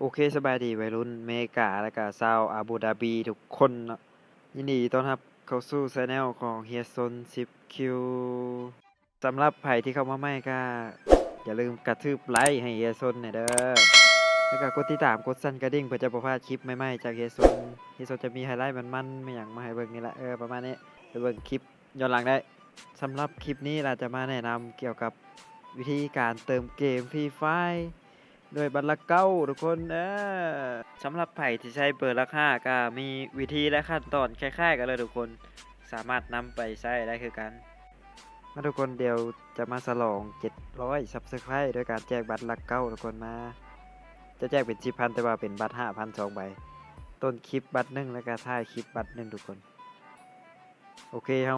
โอเคสบายดีวัยรุ่นเมกาและก็ซาวอาบูดาบีทุกคนเนาะยินดีต้อนรับเข้าสู่ช anel ของเฮียซน10คิวสำหรับใครที่เข้ามาใหม่ก็อย่าลืมกระทืบไลค์ให้เฮียซนหน่อยเด้อแล้วก็กดติดตามกดสั่นกระดิ่งเพื่อจะบ่พาคลิปใหม่ๆจากเฮียซนเฮียซนจะมีไฮไลท์มันๆม่อย่างมาให้เบิ่งนี่แหละเออประมาณนี้ไปเบิ่งคลิปย้อนหลังได้สำหรับคลิปนี้เราจะมาแนะนำเกี่ยวกับวิธีการเติมเกมฟรีไฟ โดยบัตรลักเก้าทุกคนนะสำหรับไผ่ที่ใช้เบอร์ละห้าก็มีวิธีและขั้นตอนคล้ายๆกันเลยทุกคนสามารถนำไปใช้ได้คือกันมาทุกคนเดี๋ยวจะมาสลอง 700ซับสไคร์ด้วยการแจกบัตรลักเก้าทุกคนมา จะแจกเป็นสิบพันแต่ว่าเป็นบัตรห้าพันสองใบ ต้นคลิปบัตรหนึ่งแล้วก็ท้ายคลิปบัตรหนึ่งทุกคน โอเคเรา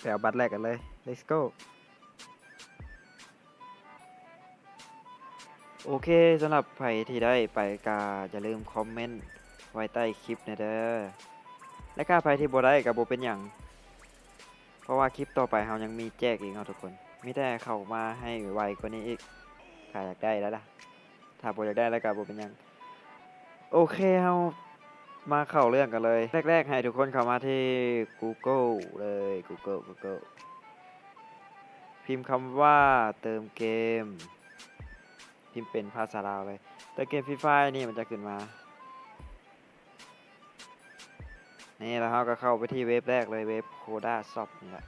แถวบัตรแรกกันเลย let's go โอเคสำหรับใครที่ได้ไปกาอย่าลืมคอมเมนต์ไว้ใต้คลิปนะเด้อและกาใครที่บได้กับโบเป็นอย่าง เพราะว่าคลิปต่อไปเรายังมีแจกอีกเอาทุกคนไม่ได้เข้ามาให้ไวกว่านี้อีกถ้าอยากได้แล้วล่ะ ถ้าโบ่อยากได้แล้วกับโบเป็นอย่าง โอเคเรามาเข้าเรื่องกันเลย แรก ๆ ให้ทุกคนเข้ามาที่ Google เลย Google Google พิมพ์คำว่าเติมเกมิมเป็นภาษาลาวเลย แต่เกมฟรีไฟนี่มันจะขึ้นมา นี่แล้วเราก็เข้าไปที่เว็บแรกเลยเว็บโคด้าซ็อปนี่แหละ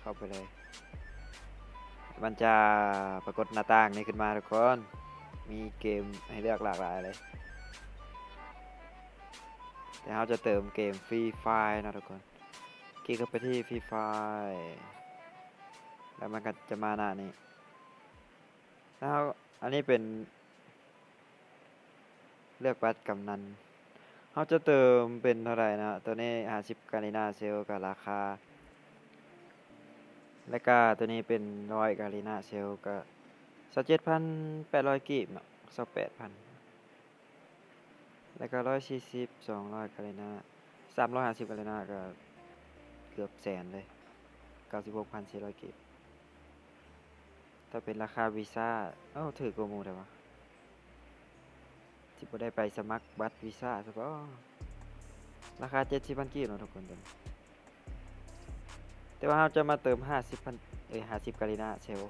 เข้าไปเลย มันจะปรากฏหน้าต่างนี้ขึ้นมาทุกคน มีเกมให้เลือกหลากหลายเลยแดี๋วเราจะเติมเกมฟรีไฟนะทุกคน คลิกเข้าไปที่ฟรีไฟแล้วมันก็จะมาหน้านี้ แล้วอันนี้เป็น เลือกบัตรกำนันเขาจะเติมเป็นเท่าไหร่นะตัวนี้หาสิบกาลินาเซลกับราคา และก็ตัวนี้เป็นร้อยกาลินาเซลกับสักเจ็ดพันแปดร้อยกีบนะสักแปดพันแล้วก็ร้อยสี่สิบสองร้อยกาลินาสามร้อยห้าสิบกาลินาก็เกือบแสนเลยเก้าสิบหกพันสี่ร้อยกีบ ถ้าเป็นราคาวีซ่า เอ้าถือโกโมได้ปะที่ผมได้ไปสมัครบัตรวีซ่าสักอ๋อราคาเจ็ดสิบพันกีบเนาะทุกคนตอนแต่ว่าเราจะมาเติมห้าสิบพันเอ้ยห้าสิบกาลินาเซล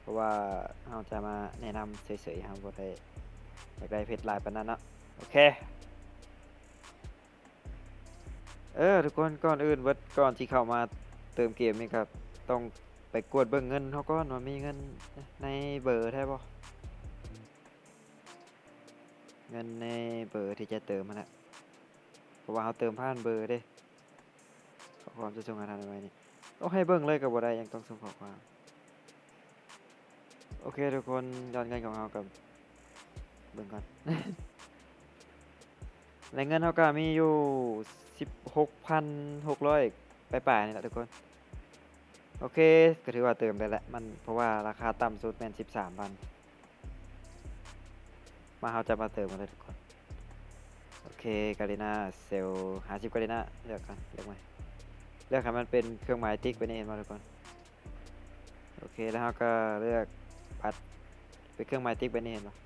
เพราะว่าเราจะมาแนะนำเฉยๆครับผมได้อยากได้เพชรลายปนนั้นเนาะโอเค เออทุกคนก่อนอื่นวัดก่อนที่เข้ามาเติมเกมนี่ครับ ต้อง ไปกดเบิ่งเงินเขาก็หนมีเงินในเบอร์ได้ปะเงินในเบอร์ที่จะเติมมันแหละเพราะว่าเขาเติมผ่านเบอร์ด้ขอความจะส่งงานอะไรไปนี่โให้เบิ่งเลยกับบัได้ยังต้องส่งขอความโอเคทุกคนยอนเงินของเรากับเบิ่งก่อนแรงเงินเขากัมีอยู่สิบหกพันหกร้อยปลายๆนี่แหละทุกคน โอเค ก็ถือว่าเติมไปแล้วมันเพราะว่าราคาต่ำสุดเป็นสิบสามพันมาเราจะมาเติมกันเลยทุกคน โอเคกาลิน่าเซลหาสิปกาลิน่าเลือกกันเลือกไหมเลือกครับมันเป็นเครื่องหมายติ๊กไปนี่เห็นมาทุกคนโอเคแล้วเขาก็เลือกบัตรเป็นเครื่องหมายติ๊กไปนี่เห็นปะ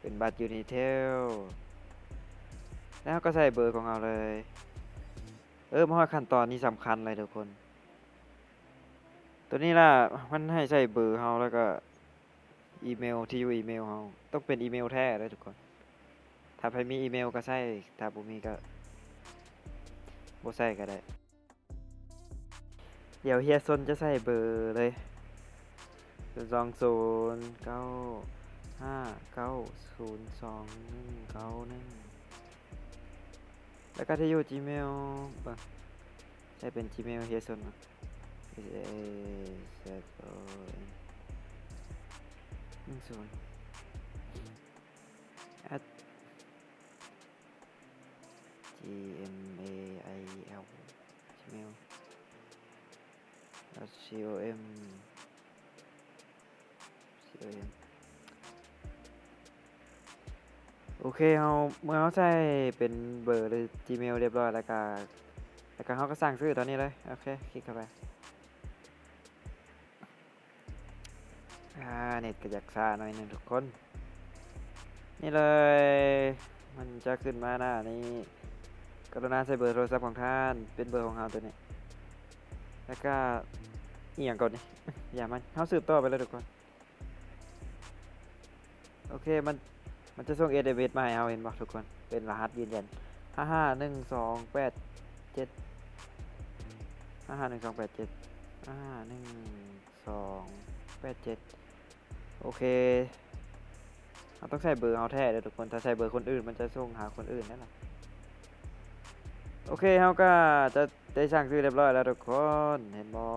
เป็นบัตรยูนิเทลแล้วก็ใส่เบอร์ของเราเลย เออมาขั้นตอนนี้สำคัญเลยทุกคน ตัวนี้ล่ะ มันให้ใส่เบอร์เฮาแล้วก็อีเมลที่อยู่อีเมลเฮาต้องเป็นอีเมลแท้เลยทุกคน ถ้าใครมีอีเมลก็ใส่ถ้าบ่มีก็บ่ใส่ก็ได้ เดี๋ยวเฮียซนจะใส่เบอร์เลยสองศูนย์เก้าห้าเก้าศูนย์สองหนึ่งเก้าหนึ่งแล้วก็ที่อยู่ Gmail ใช่เป็นอีเมลเฮียซนนะ เซตออนหนึ่งศูนย์ at gmail gmail at com com โอเคเราเมื่อเขาใช้เป็นเบอร์หรือ Gmail เรียบร้อยแล้วก็แล้วก็เขาก็สั่งซื้อตอนนี้เลย โอเค คลิกเข้าไป อ่าเน็ตก็อยากซาหน่อยหนึ่งทุกคน นี่เลย มันจะขึ้นมาหน้านี้กรุณาใส่เบอร์โทรศัพท์ของท่านเป็นเบอร์ของเราตัวนี้ แล้วก็อีกอย่างก่อนนี่อย่ามันเขาสืบต่อไปเลยทุกคน โอเคมันมันจะส่งเอเดเมาให้เราเห็นบ่ทุกคน เป็นรหัสยืนยันห้าห้าหนึ่งสองแปดเจ็ดห้าห้าหนึ่งสองแปดเจ็ดห้าหนึ่งสองแปดเจ็ด โอเคเราต้องใส่เบอร์เอาแท้เลยทุกคน ถ้าใส่เบอร์คนอื่นมันจะส่งหาคนอื่นนั่นแหละโอเคเราก็จะได้สั่งซื้อเรียบร้อยแล้วทุกคน เห็นบอ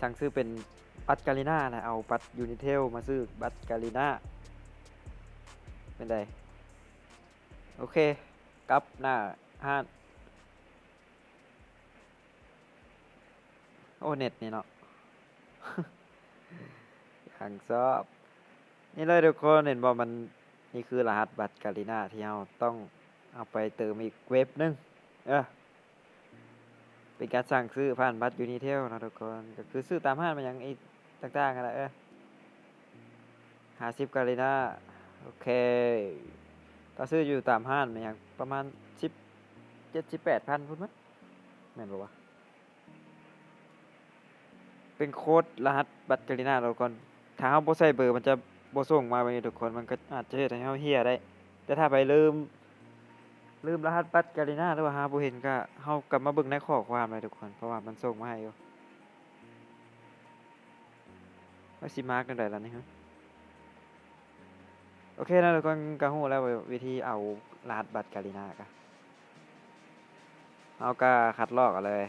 สั่งซื้อเป็นบัตกาลิน่านะเอาบัตยูนิเทลมาซื้อบัตกาลิน่าเป็นไดโอเคกลับหน้าห้านโอเน็ตนี่เนาะ อย่างชอบ นี่เลยทุกคนเห็นบอกมันนี่คือรหัสบัตรกาลิน่าที่เราต้องเอาไปเติมอีกเว็บนึง เออเป็นการสั่งซื้อผ่านบัตรยูนิเทลนะทุกคนก็คือซื้อตามห้างมันยังไอีกต่างๆกันละเออหาสิบกาลิน่าโอเคถ้าซื้ออยู่ตามห้างมันยังประมาณสิบเจ็ดสิบแปดพันพุ่นมั้ยแม่นบอกว่า เป็นโค้ดรหัสบัตรกาลิน่าเราก่อนถ้าเราบ่ใส่เบอร์มันจะบ่ส่งมาแบบนี้ทุกคนมันก็อาจจะเฮ็ดให้เราเฮียได้ แต่ถ้าไปลืมลืมรหัสบัตรกาลิน่าหรือว่าหาบ่เห็นก็เฮากลับมาเบิ่งในข้อความเลยทุกคนเพราะว่ามันส่งมาให้อยู่ว่าสิมาร์กจั่งใดล่ะนี่ฮะโอเคนะทุกคนก็ฮู้แล้ววิธีเอารหัสบัตรกาลิน่าก็เฮาก็คัดลอกเอาเลย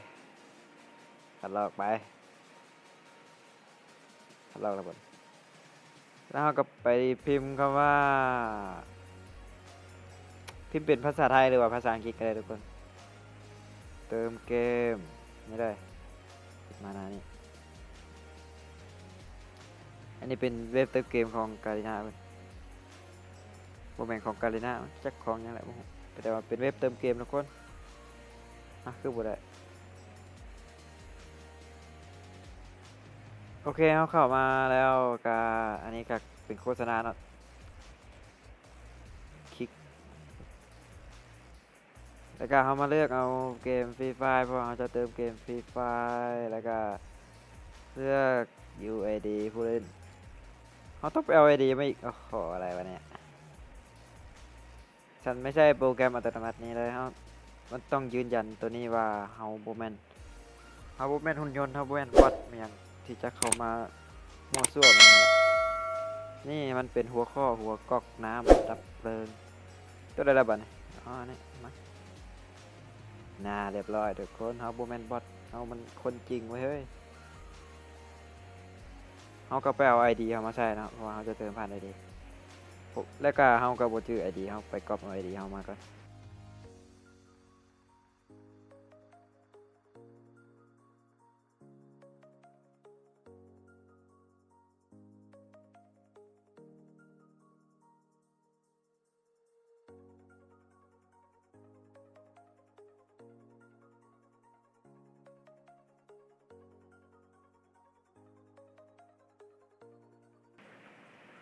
คัดลอกไป เราระเบิดแล้วเราก็ไปพิมพ์คำว่า พิมพ์เป็นภาษาไทยหรือว่าภาษาอังกฤษก็ได้ทุกคน เติมเกมนี่เลยมาหน้านี้อันนี้เป็นเว็บเติมเกมของกาลินาเป็นโมเมนของกาลินาจักของหยังแหละบ่ฮู้แต่ว่าเป็นเว็บเติมเกมทุกคนอะคือบ่ได้ โอเคเขาเข้ามาแล้วก็อันนี้ก็เป็นโฆษณาเนาะคลิกแล้วก็เขามาเลือกเอาเกมฟรีไฟเพราะเขาจะเติมเกมฟรีไฟแล้วก็เลือก UID ผู้เล่นเขาต้องไปเอา ID มาอีกโอ้โหอะไรวะเนี่ยฉันไม่ใช่โปรแกรมอัตโนมัตินี้เลยเขามันต้องยืนยันตัวนี้ว่าเฮาโบแมนเฮาโบแมนหุ่นยนต์เฮาโบแมนบอทเมียง ที่จะเข้ามามั่วซั่วมันนี่มันเป็นหัวข้อหัวกอกน้ำดับเพลิงตัวได้ระบัดนี่อ๋อนี่มาน่าเรียบร้อยทุกคนเฮาบ่แมนบอทเฮามันคนจริงเว้ยเฮ้ยเฮาก็ไปเอา ID เฮามาใส่นะเพราะว่าเฮาจะเติมผ่าน ID ปุ๊บแล้วก็เฮาก็บ่จื้อ ID เฮาไปก๊อปเอา ID เฮามาก่อน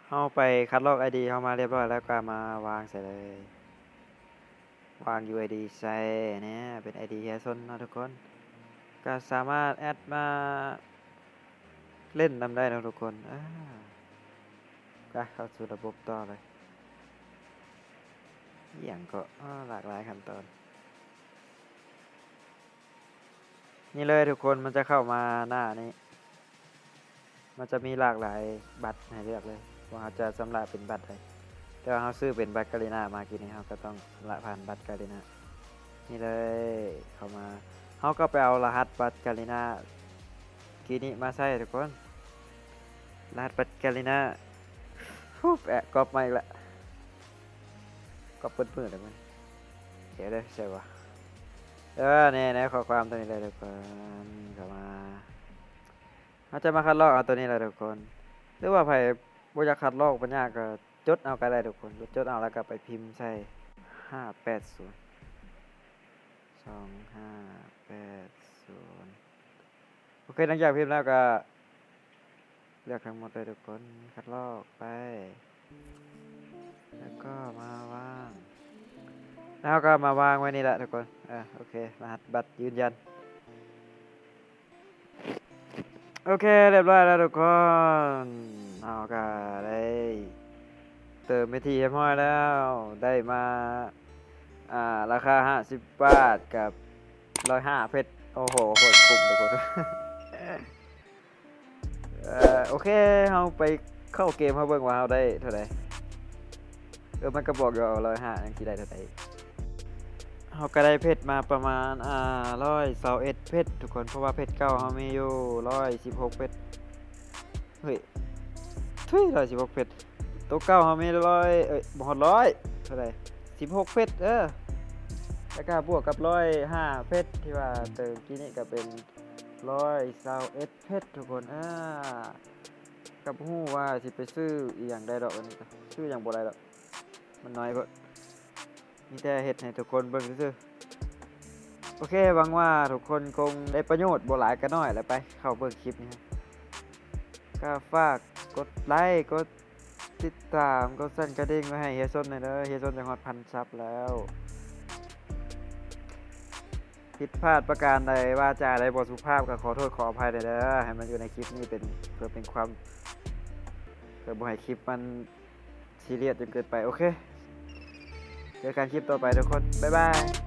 เฮาไปคัดลอก ID เฮามาเรียบร้อยแล้วก็มาวางใส่เลย วาง UID ใส่เนี่ยเป็น ID แฮซนนะทุกคน ก็สามารถแอดมาเล่นนำได้นะทุกคนก็เข้าสู่ระบบต่อเลยอย่างก็หลากหลายขั้นตอน นี่เลยทุกคนมันจะเข้ามาหน้านี้ มันจะมีหลากหลายบัตรให้เลือกเลย ว่าเราจะสำหรับเป็นบัตรใดแต่ว่าเราซื้อเป็นบัตรกาลิน่ามากินนี้เราก็ต้องสำหรับผ่านบัตรกาลิน่านี่เลยเข้ามาเขาก็ไปเอารหัสบัตรกาลิน่ากีนี้มาใส่ทุกคนรหัสบัตรกาลิน่าฮู้แอะกรอบมาอีกละกรอบเปิดมือเลยมันเดี๋ยวเลยใช่ปะเออเนี่ยนะข้อความตัวนี้เลยทุกคนเข้ามาเขาจะมาคัดลอกเอาตัวนี้เลยทุกคน หรือว่าไผ บ่อยากคัดลอกปัญญาก็จดเอาก็ได้ทุกคน จดเอาแล้วก็ไปพิมพ์ใส่ห้าแปดศูนย์สองห้าแปดศูนย์โอเคหลังจากพิมพ์แล้วก็เลือกทั้งหมดเลยทุกคน คัดลอกไป แล้วก็มาวาง แล้วก็มาวางไว้นี่แหละทุกคนอะโอเค รหัสบัตรยืนยัน โอเค เรียบร้อยแล้วทุกคน เอาก็ได้ เติมไปทีเรียบร้อยแล้วได้มาอ่าราคาห้าสิบบาทกับร้อยห้าเพชรโอ้โหโคตรคุ้มทุกคนเอ่อโอเคเราไปเข้าเกมเขาเบิ่งว่าเราได้เท่าไหร่เออมันก็บอกอยู่ร้อยห้ายังที่ได้เท่าไหร่เราก็ได้เพชรมาประมาณอ่าร้อยเสาเอ็ดเพชรทุกคนเพราะว่าเพชรเก้าเรามีอยู่ร้อยสิบหกเพชรเฮ้ย ทุยร้อยสิบหกเพชรตัวเก้าเรามีร้อยเอ้ยบฮอดร้อยเท่าไหร่สิบหกเพชรเออแล้วก็บวกกับร้อยห้าเพชรที่ว่าเติมกี้นี่ก็เป็นร้อยเศร้าเอ็ดเพชรทุกคนอ่ากับหู้ว่าสิไปซื้ออีหยังได้ดอกอันนี้ซื้ออย่างบ่ได้ดอกมันน้อยเพิ่มีแต่เฮ็ดให้ทุกคนเบิ่งซื่อโอเคหวังว่าทุกคนคงได้ประโยชน์บ่หลายก็น้อยแล้วไป เข้าเบิ่งคลิปนี้ครับก็ฝาก กดไลค์กดติดตามกดสั่นกระดิ่งไว้ให้เฮียซนหน่อยเด้อเฮียซนจะฮอดพันซับแล้วผิดพลาดประการใดว่าจาใดบทสุภาพก็ขอโทษขออภัยด้วยเด้อให้มันอยู่ในคลิปนี้เป็นเพื่อเป็นความเพื่อบ่ให้คลิปมันซีเรียสจนเกินไปโอเคเจอกันคลิปต่อไปทุกคนบ๊ายบาย